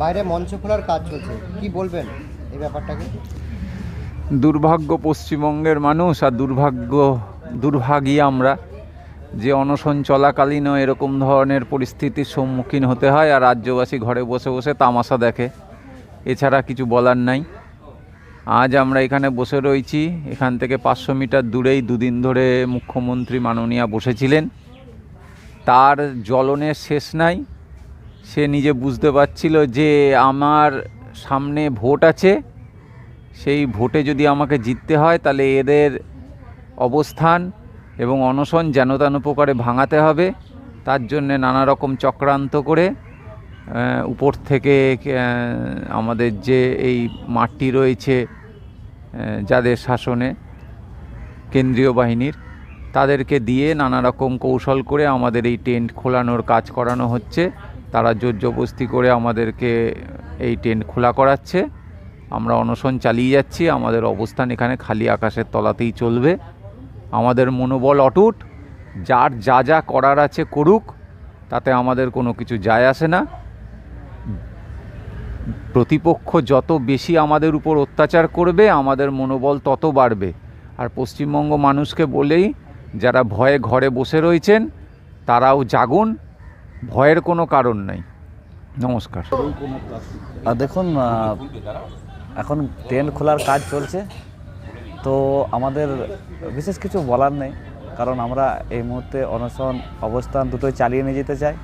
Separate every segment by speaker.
Speaker 1: বাইরে মঞ্চ খোলার কাজ চলছে। কি বলবেন এই ব্যাপারটাকে?
Speaker 2: দুর্ভাগ্য পশ্চিমবঙ্গের মানুষ আর দুর্ভাগ্য, দুর্ভাগী আমরা যে অনশন চলাকালীনও এরকম ধরনের পরিস্থিতির সম্মুখীন হতে হয় আর রাজ্যবাসী ঘরে বসে বসে তামাশা দেখে। এছাড়া কিছু বলার নাই। আজ আমরা এখানে বসে রয়েছি। এখান থেকে পাঁচশো মিটার দূরেই দুদিন ধরে মুখ্যমন্ত্রী মাননীয়া বসেছিলেন। তার জ্বলনের শেষ নাই। সে নিজে বুঝতে পারছিল যে আমার সামনে ভোট আছে। সেই ভোটে যদি আমাকে জিততে হয়, তাহলে এদের অবস্থান এবং অনশন যেন তেন প্রকারে ভাঙাতে হবে। তার জন্যে নানা রকম চক্রান্ত করে উপর থেকে আমাদের যে এই মাঠটি রয়েছে যাদের শাসনে, কেন্দ্রীয় বাহিনীর, তাদেরকে দিয়ে নানা রকম কৌশল করে আমাদের এই টেন্ট খোলানোর কাজ করানো হচ্ছে। তারা জোর জবস্তি করে আমাদেরকে এই টেন্ট খোলা করাচ্ছে। আমরা অনশন চালিয়ে যাচ্ছি। আমাদের অবস্থান এখানে খালি আকাশের তলাতেই চলবে। আমাদের মনোবল অটুট। যার যা যা করার আছে করুক, তাতে আমাদের কোনো কিছু যায় আসে না। প্রতিপক্ষ যত বেশি আমাদের উপর অত্যাচার করবে, আমাদের মনোবল তত বাড়বে। আর পশ্চিমবঙ্গ মানুষকে বলেই, যারা ভয়ে ঘরে বসে রয়েছেন, তারাও জাগুন। ভয়ের কোনো কারণ নাই। নমস্কার।
Speaker 3: দেখুন এখন ট্রেন খোলার কাজ চলছে, তো আমাদের বিশেষ কিছু বলার নেই, কারণ আমরা এই মুহূর্তে অনশন অবস্থান দুটোই চালিয়ে নিয়ে যেতে চাই।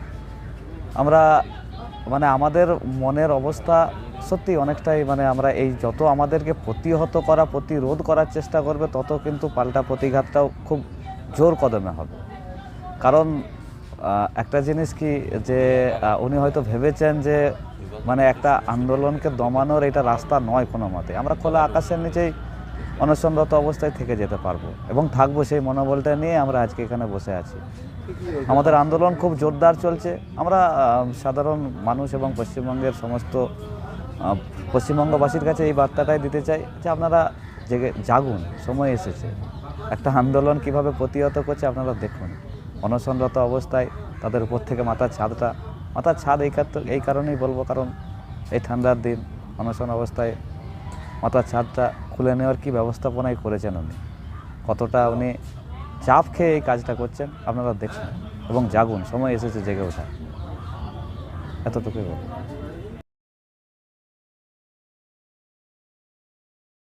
Speaker 3: আমরা মানে আমাদের মনের অবস্থা সত্যি অনেকটাই মানে আমরা এই যত আমাদেরকে প্রতিহত করা, প্রতিরোধ করার চেষ্টা করবে, তত কিন্তু পাল্টা প্রতিঘাতটাও খুব জোর কদমে হবে। কারণ একটা জিনিস কি যে উনি হয়তো ভেবেছেন যে মানে একটা আন্দোলনকে দমানোর এটা রাস্তা নয় কোনো মতে। আমরা খোলা আকাশের নিচেই অনশনরত অবস্থায় থেকে যেতে পারব এবং থাকব সেই মনোবলটা নিয়ে আমরা আজকে এখানে বসে আছি। আমাদের আন্দোলন খুব জোরদার চলছে। আমরা সাধারণ মানুষ এবং পশ্চিমবঙ্গের সমস্ত পশ্চিমবঙ্গবাসীর কাছে এই বার্তাটাই দিতে চাই যে আপনারা জেগে, জাগুন, সময় এসেছে। একটা আন্দোলন কীভাবে প্রতিহত করছে আপনারা দেখুন। অনশনরত অবস্থায় তাদের উপর থেকে মাথার ছাদটা, মাথার ছাদ এই এই কারণেই বলব, কারণ এই ঠান্ডার দিন অনশন অবস্থায় মাথার ছাদটা খুলে নেওয়ার কি ব্যবস্থাপনাই করেছেন উনি? কতটা উনি চাপ খেয়ে এই কাজটা করছেন আপনারা দেখছেন এবং জাগুন, সময় এসেছে জেগে ওঠা এতটুকুই বলব।